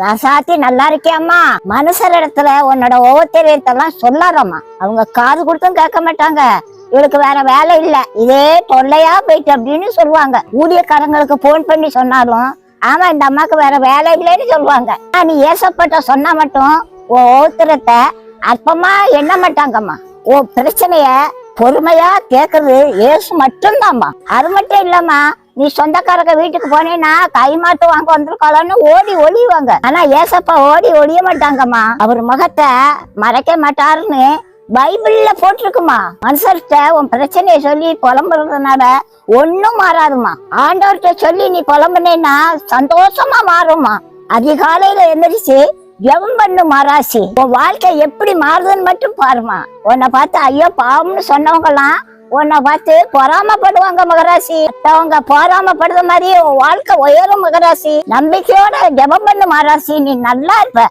ராசாத்தி நல்லா இருக்கியாம்மா? மனுஷர் இடத்துல உன்னோட ஓத்திரியத்தெல்லாம் சொல்லாதம்மா. அவங்க காது கொடுத்தும் கேட்க மாட்டாங்க. இவளுக்கு வேற வேலை இல்ல. இதே தொல்லையா போயிட்டு அப்படின்னு சொல்லுவாங்க. ஊழியக்காரங்களுக்கு போன் பண்ணி சொன்னாலும் ஆமா இந்த அம்மாக்கு வேற வேலை இல்லைன்னு சொல்லுவாங்க. நீ ஏசப்பட்ட சொன்னா மட்டும் உன் ஓத்திரத்தை அற்பமா எண்ண மாட்டாங்கம்மா. உன் பிரச்சனைய பொறுமையா கேக்குறது ஏசு மட்டும்தான்மா அது மட்டும் இல்லம்மா நீ சொந்தக்காரங்க வீட்டுக்கு போனேன்னா கைமாட்டு வாங்க வந்திருக்காளன்னு ஓடி ஒழிவாங்க ஆனா ஏசப்பா ஓடி ஒளிய மாட்டாங்கம்மா. அவர் முகத்தை மறைக்க மாட்டாருன்னு பைபிள்ல போட்டிருக்குமா? மனுஷர்கிட்ட உன் பிரச்சனையை சொல்லி புலம்புறதுனால ஒன்னும் மாறாதுமா ஆண்டவர்கிட்ட சொல்லி நீ புலம்புனேன்னா சந்தோஷமா மாறுமா அதிகாலையில எந்திரிச்சு ஜெபம் பண்ணு மாராசி உன் வாழ்க்கை எப்படி மாறுதுன்னு மட்டும் பாருமா உன்னை பார்த்து ஐயோ பாவம்னு சொன்னவங்கலாம் உன்னை பார்த்து பொறாமப்படுவாங்க மகராசி. அவங்க பொறாமப்படுற மாதிரி உன் வாழ்க்கை உயரும் மகராசி. நம்பிக்கையோட ஜபம் பண்ணு மகராசி. நீ நல்லா இருப்ப.